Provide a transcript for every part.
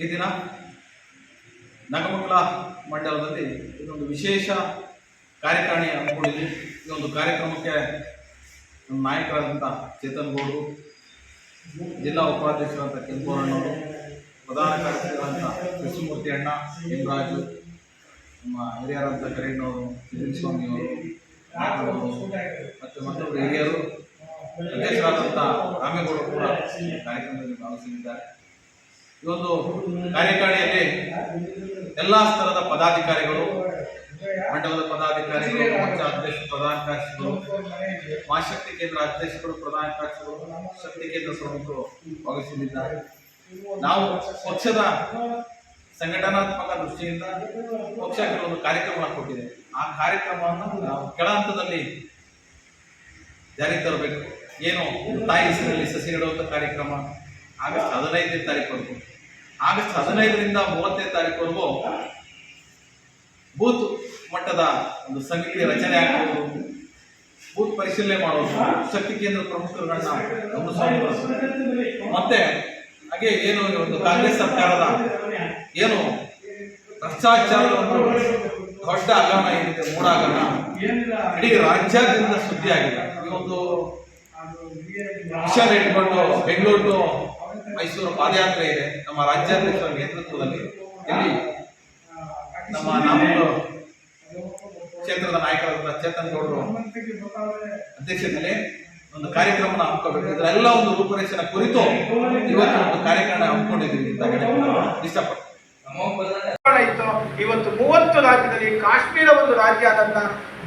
ಈ ದಿನ ನಗಮಂಗಲ ಮಂಡಲದಲ್ಲಿ ಇದೊಂದು ವಿಶೇಷ ಕಾರ್ಯಕಾರಿಣಿ ಈ ಒಂದು ಕಾರ್ಯಕ್ರಮಕ್ಕೆ ನಮ್ಮ ನಾಯಕರಾದಂಥ ಚೇತನ್ ಗೌಡರು, ಜಿಲ್ಲಾ ಉಪಾಧ್ಯಕ್ಷರಾದಂಥ ಕೆಂಪೂರಣ್ಣವರು ಪ್ರಧಾನ ಕಾರ್ಯದರ್ಶಿಗಳಂತ ಕೃಷ್ಣಮೂರ್ತಿ ಅಣ್ಣ, ಹೆಂಗರಾಜು, ನಮ್ಮ ಹಿರಿಯರಾದಂಥ ಕರೀಣ್ಣವರು ಸ್ವಾಮಿಯವರು ಮತ್ತು ಮತ್ತೊಬ್ಬರು ಹಿರಿಯರು ಅಧ್ಯಕ್ಷರಾದಂಥ ರಾಮೇಗೌಡರು ಕೂಡ ಕಾರ್ಯಕ್ರಮದಲ್ಲಿ ಭಾಗವಹಿಸಲಿದ್ದಾರೆ. ಈ ಒಂದು ಕಾರ್ಯಕಾರಿಣಿಯಲ್ಲಿ ಎಲ್ಲ ಸ್ತರದ ಪದಾಧಿಕಾರಿಗಳು, ಮಂಡಲದ ಪದಾಧಿಕಾರಿಗಳು ಮಂಚ ಅಧ್ಯಕ್ಷ ಪ್ರಧಾನ ಕಾರ್ಯದರ್ಶಿಗಳು, ಮಹಾಶಕ್ತಿ ಕೇಂದ್ರ ಅಧ್ಯಕ್ಷರು, ಪ್ರಧಾನ ಕಾರ್ಯದರ್ಶಿಗಳು, ಶಕ್ತಿ ಕೇಂದ್ರ ಪ್ರಮುಖರು ಭಾಗವಹಿಸಲಿದ್ದಾರೆ. ನಾವು ಪಕ್ಷದ ಸಂಘಟನಾತ್ಮಕ ದೃಷ್ಟಿಯಿಂದ ಪಕ್ಷ ಕೆಲವೊಂದು ಕಾರ್ಯಕ್ರಮ ಕೊಟ್ಟಿದೆ ಆ ಕಾರ್ಯಕ್ರಮವನ್ನು ನಾವು ಕೆಳ ಹಂತದಲ್ಲಿ ಜಾರಿಗೆ ತರಬೇಕು. ಏನು ತಾಯಿ ಹೆಸರಲ್ಲಿ ಸಸಿ ಕಾರ್ಯಕ್ರಮ, ಆಗಸ್ಟ್ ಹದಿನೈದನೇ ತಾರೀಕುವರೆಗೂ ಆಗಸ್ಟ್ ಹದಿನೈದರಿಂದ ಮೂವತ್ತನೇ ತಾರೀಕುವರೆಗೂ ಬೂತ್ ಮಟ್ಟದ ಒಂದು ಸಮಿತಿ ರಚನೆ ಆಗುವುದು ಬೂತ್ ಪರಿಶೀಲನೆ ಮಾಡೋದು. ಶಕ್ತಿ ಕೇಂದ್ರ ಪ್ರಮುಖರುಗಳನ್ನ ಗಮನಿಸೋದು ಮತ್ತೆ ಹಾಗೆ ಏನು ಒಂದು ಕಾಂಗ್ರೆಸ್ ಸರ್ಕಾರದ ಏನು ಭ್ರಷ್ಟಾಚಾರದ ಒಂದು ದೊಡ್ಡ ಹಗರಣ ಏನಿದೆ ಮೂಡ ಹಗರಣ, ಇಡೀ ರಾಜ್ಯಾದ್ಯಂತ ಸುದ್ದಿ ಆಗಿದೆ ಒಂದು ಇಟ್ಕೊಂಡು ಬೆಂಗಳೂರು ಮೈಸೂರು ಪಾದಯಾತ್ರೆ ಇದೆ. ನಮ್ಮ ರಾಜ್ಯಾಧ್ಯಕ್ಷರ ನೇತೃತ್ವದಲ್ಲಿ. ಇಲ್ಲಿ ನಮ್ಮ ನಾಮಗಳು ಕ್ಷೇತ್ರದ ನಾಯಕರಾದ ಚೇತನ್ ಗೌಡರು ಅಧ್ಯಕ್ಷತೆಯಲ್ಲಿ ಒಂದು ಕಾರ್ಯಕ್ರಮನ ಹಮ್ಮಿಕೋಬೇಕು ಇದರೆಲ್ಲ ಒಂದು ರೂಪುರೇಷನ ಕುರಿತು ಇವತ್ತು ಒಂದು ಕಾರ್ಯಕ್ರಮ ಹಮ್ಮಿಕೊಂಡಿದ್ದೀವಿ ಅಂತ ಹೇಳಿ ಇಷ್ಟಪಟ್ಟು ಇವತ್ತು ಮೂವತ್ತು ರಾಜ್ಯದಲ್ಲಿ ಕಾಶ್ಮೀರ ಒಂದು ರಾಜ್ಯ ಅದನ್ನ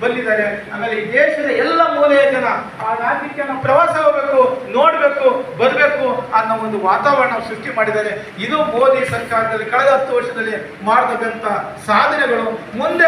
ಬಂದಿದ್ದಾರೆ. ಆಮೇಲೆ ಈ ದೇಶದ ಎಲ್ಲ ಮೂಲೆಯ ಜನ ಆ ರಾಜ್ಯಕ್ಕೆ ಪ್ರವಾಸ ಹೋಗ್ಬೇಕು, ನೋಡ್ಬೇಕು ಅನ್ನೋ ಒಂದು ವಾತಾವರಣ ಸೃಷ್ಟಿ ಮಾಡಿದ್ದಾರೆ. ಇದು ಮೋದಿ ಸರ್ಕಾರದಲ್ಲಿ ಕಳೆದ ಹತ್ತು ವರ್ಷದಲ್ಲಿ ಮಾಡತಕ್ಕಂಥ ಸಾಧನೆಗಳು. ಮುಂದೆ